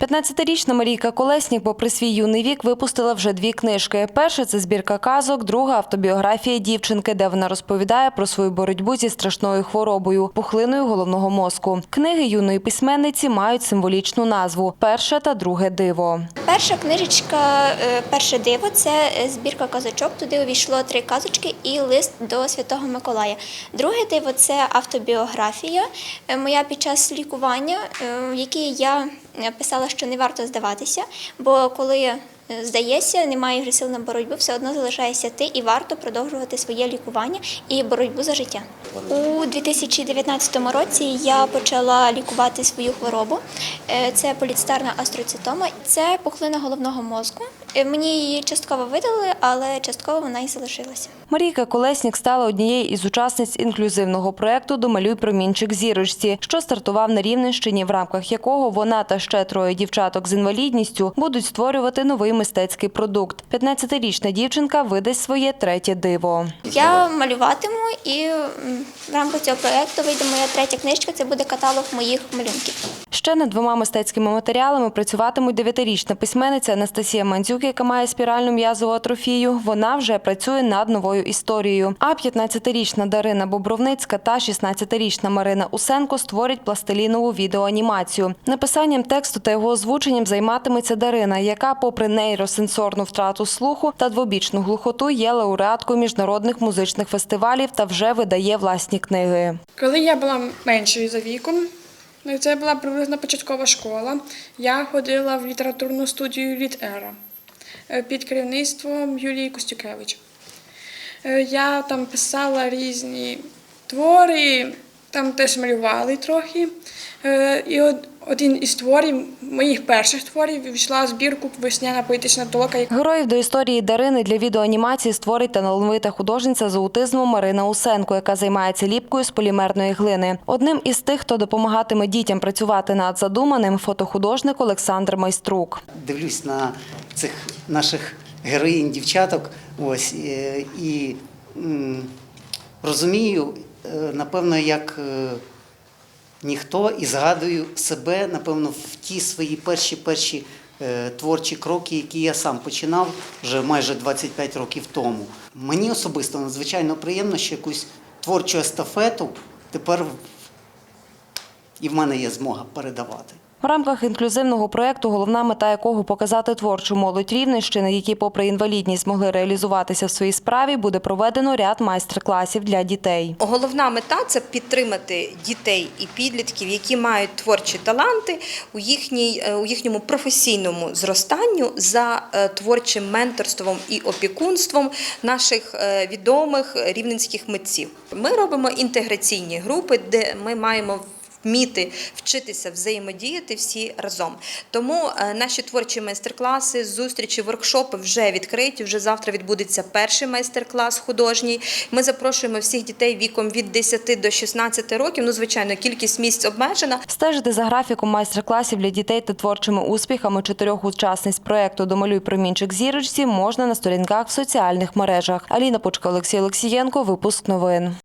15-річна Марійка Колеснік, попри свій юний вік, випустила вже дві книжки. Перша це збірка казок, друга автобіографія дівчинки, де вона розповідає про свою боротьбу зі страшною хворобою пухлиною головного мозку. Книги юної письменниці мають символічну назву Перше та друге диво. Перша книжечка е, Перше диво це е, збірка казочок. Туди увійшло три казочки і лист до Святого Миколая. Друге диво це автобіографія. е, Моя під час лікування, в якій я е, писала, що не варто здаватися, бо коли здається, здаєшся, немає вже сил на боротьбу, все одно залишаєшся ти і варто продовжувати своє лікування і боротьбу за життя. У 2019 році я почала лікувати свою хворобу. Е, Це поліцитарна астроцитома. Це пухлина головного мозку. Е, Мені її частково видали, але частково вона і залишилася. Марійка Колеснік стала однією із учасниць інклюзивного проекту Домалюй промінчик зірочці, що стартував на Рівненщині, в рамках якого вона та ще троє дівчаток з інвалідністю будуть створювати новий мистецький продукт. 15-річна дівчинка видасть своє третє диво. Я малюватиму, і в рамках цього проекту вийде моя третя книжка. Це буде каталог моїх малюнків. Ще над двома мистецькими матеріалами працюватимуть дев'ятирічна письменниця Анастасія Мандзюк, яка має спіральну м'язову атрофію. Вона вже працює над новою історією. А 15-річна Дарина Бобровницька та 16-річна Марина Усенко створять пластилінову відеоанімацію. Написанням тексту та його озвученням займатиметься Дарина, яка, попри нейросенсорну втрату слуху та двобічну глухоту, є лауреаткою міжнародних музичних фестивалів та вже видає власні книги. Коли я була меншою за віком, ну, це була приблизно початкова школа, я ходила в літературну студію Літера під керівництвом Юлії Костюкевич. Е, Я там писала різні твори, там теж малювали трохи. Е, І один із творів, моїх перших творів, війшла в збірку Весняна поетична толока. Героїв до історії Дарини для відеоанімації створить талановита художниця з аутизмом Марина Усенко, яка займається ліпкою з полімерної глини. Одним із тих, хто допомагатиме дітям працювати над задуманим, фотохудожник Олександр Майструк. дивлюсь на цих наших героїнь, дівчаток, ось е, і розумію, напевно, як е, ніхто, і згадую себе, напевно, в ті свої перші перші е, творчі кроки, які я сам починав вже майже 25 років тому. Мені особисто надзвичайно приємно, що якусь творчу естафету тепер і в мене є змога передавати. В рамках інклюзивного проєкту, головна мета якого показати творчу молодь Рівненщини, які, попри інвалідність, змогли реалізуватися в своїй справі, буде проведено ряд майстер-класів для дітей. Головна мета це підтримати дітей і підлітків, які мають творчі таланти у їхній е, у їхньому професійному зростанню за е, творчим менторством і опікунством наших е, відомих рівненських митців. Ми робимо інтеграційні групи, де ми маємо Вміти вчитися взаємодіяти всі разом. Тому е, наші творчі майстер-класи, зустрічі, воркшопи вже відкриті. Вже завтра відбудеться перший майстер-клас художній. Ми запрошуємо всіх дітей віком від 10 до 16 років. Ну, звичайно, кількість місць обмежена. Стежити за графіком майстер-класів для дітей та творчими успіхами чотирьох учасниць проєкту Домалюй промінчик зірочці можна на сторінках в соціальних мережах. Аліна Пучка, Олексій Олексієнко. Випуск новин.